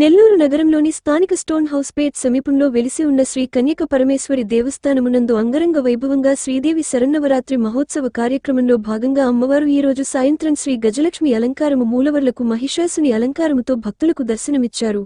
నెల్లూరు నగరంలోని స్థానిక stone house పేట్ సమీపంలో వెలిసి ఉన్న శ్రీ కన్యక పరమేశ్వరి దేవస్థానమునందు అంగరంగ వైభవంగా శ్రీదేవి శరన్నవరాత్రి మహోత్సవ కార్యక్రమంలో భాగంగా అమ్మవారు ఈ రోజు సాయంత్రం శ్రీ గజలక్ష్మి అలంకారము మూలవర్లకు మహిషాసుని అలంకారముతో భక్తులకు దర్శనమిచ్చారు.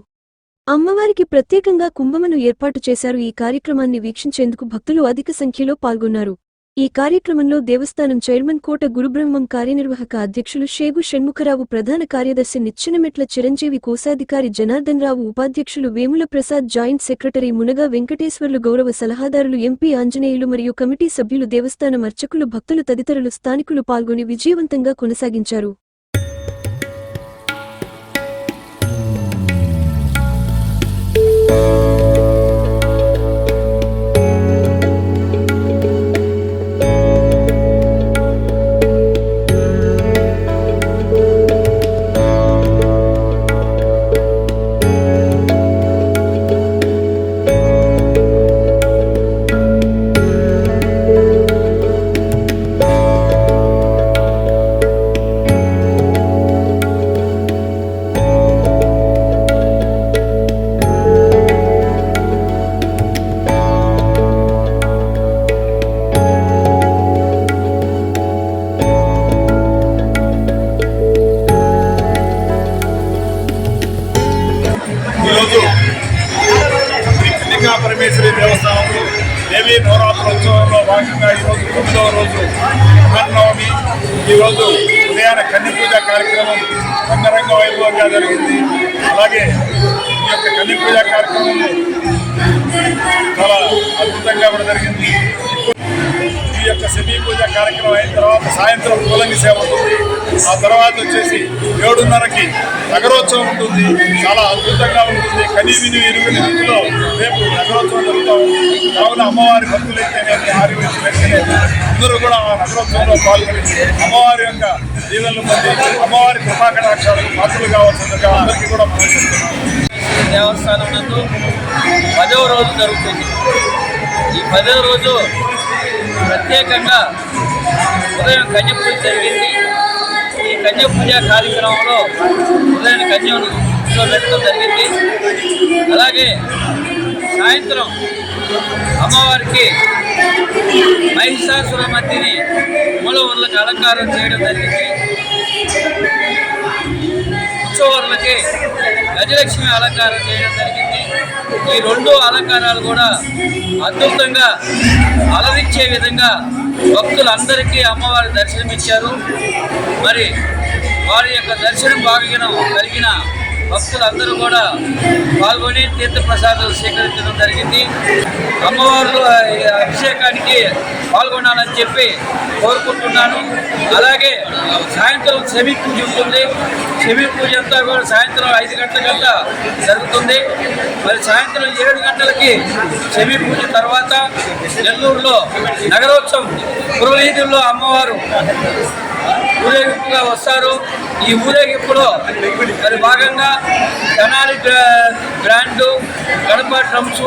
అమ్మవారికి ప్రత్యేకంగా కుంభమను ఏర్పాటు చేశారు. ఈ కార్యక్రమాన్ని వీక్షించేందుకు భక్తులు అధిక సంఖ్యలో పాల్గొన్నారు. ఈ కార్యక్రమంలో దేవస్థానం చైర్మన్ కోట గురుబ్రహ్మం కార్యనిర్వాహక అధ్యక్షులు షేగు షణ్ముఖరావు ప్రధాన కార్యదర్శి నిచ్చెనమెట్ల చిరంజీవి కోశాధికారి జనార్దన్ రావు ఉపాధ్యక్షులు వేముల ప్రసాద్ జాయింట్ సెక్రటరీ మునగా వెంకటేశ్వర్లు గౌరవ సలహాదారులు ఎంపీ ఆంజనేయులు మరియు కమిటీ సభ్యులు దేవస్థానం అర్చకులు భక్తులు తదితరులు స్థానికులు పాల్గొని విజయవంతంగా కొనసాగించారు. పరమేశ్వరి దేవస్థానంలో దేవీ నవరాత్రోత్సవంలో భాగంగా ఈరోజు తొమ్మిదవ రోజు మహానవమి ఈరోజు ఉదయాన కన్య పూజ కార్యక్రమం రంగరంగ వైభవంగా జరిగింది. అలాగే ఈ యొక్క కన్య పూజ కార్యక్రమం చాలా అద్భుతంగా కూడా జరిగింది. యొక్క సెమీ పూజ కార్యక్రమం అయిన తర్వాత సాయంత్రం పూలంగి సేవ ఉంటుంది. ఆ తర్వాత వచ్చేసి ఏడున్నరకి నగరోత్సవం ఉంటుంది. చాలా అద్భుతంగా ఉంటుంది. కనీ విని ఇరుగుని రీతిలో రేపు నగరోత్సవం జరుగుతూ కావున అమ్మవారి భక్తులైతేనేమి ఆరోగ్యం అందరూ కూడా ఆ నగరోత్సవంలో పాల్గొని అమ్మవారి యొక్క దీవెనలు పొంది అమ్మవారి కృపాకటాక్షాలకు పాత్రలు కావాల్సిందిగా అందరికీ కూడా దేవస్థానం నందు పదవ రోజు జరుగుతుంది. ఈ పదవ రోజు ప్రత్యేకంగా ఉదయం కన్య పూజ జరిగింది. ఈ కన్య పూజ కార్యక్రమంలో ఉదయం కన్యను పెట్టడం జరిగింది. అలాగే సాయంత్రం అమ్మవారికి మహిషాసుర మధ్యని మూలవర్లకు అలంకారం చేయడం జరిగింది. ఉత్సవాలకి గజలక్ష్మి అలంకారం చేయడం జరిగింది. ఈ రెండు అలంకారాలు కూడా అద్భుతంగా అలరించే విధంగా భక్తులందరికీ అమ్మవారి దర్శనమిచ్చారు. మరి వారి యొక్క దర్శనం భాగ్యం కలిగిన భక్తులందరూ కూడా పాల్గొని తీర్థ ప్రసాదాలు స్వీకరించడం జరిగింది. అమ్మవారు అభిషేకానికి పాల్గొనాలని చెప్పి కోరుకుంటున్నాను. అలాగే సాయంత్రం సెమి పూజ ఉంటుంది. సెమి పూజ అంతా కూడా సాయంత్రం ఐదు గంటలకంతా జరుగుతుంది. మరి సాయంత్రం ఏడు గంటలకి సెమి పూజ తర్వాత నెల్లూరులో నగరోత్సవం పురోహితుల్లో అమ్మవారు ఊరేగింపుగా వస్తారు. ఈ ఊరేగింపులో మరి భాగంగా తెనాలి బ్రాండు గడప డ్రమ్స్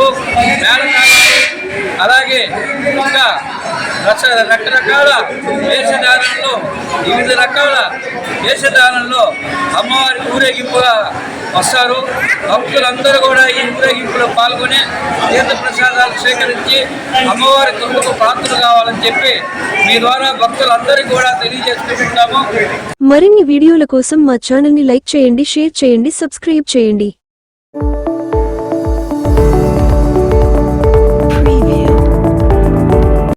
అలాగే ఇంకా రకరకాల వేషధారణలో వివిధ రకాల వేషధారణలో అమ్మవారి ఊరేగింపుగా వస్తారు. భక్తులందరూ కూడా ఈ ఊరేగింపులో పాల్గొని తీర్థ ప్రసాదాలు స్వీకరించి అమ్మవారి కృపకు పాత్రలు కావాలని చెప్పి మీ ద్వారా భక్తులందరికీ కూడా తెలియజేసుకుంటున్నాము. మరిన్ని వీడియోల కోసం మా ఛానల్ని లైక్ చేయండి షేర్ చేయండి సబ్స్క్రైబ్ చేయండి.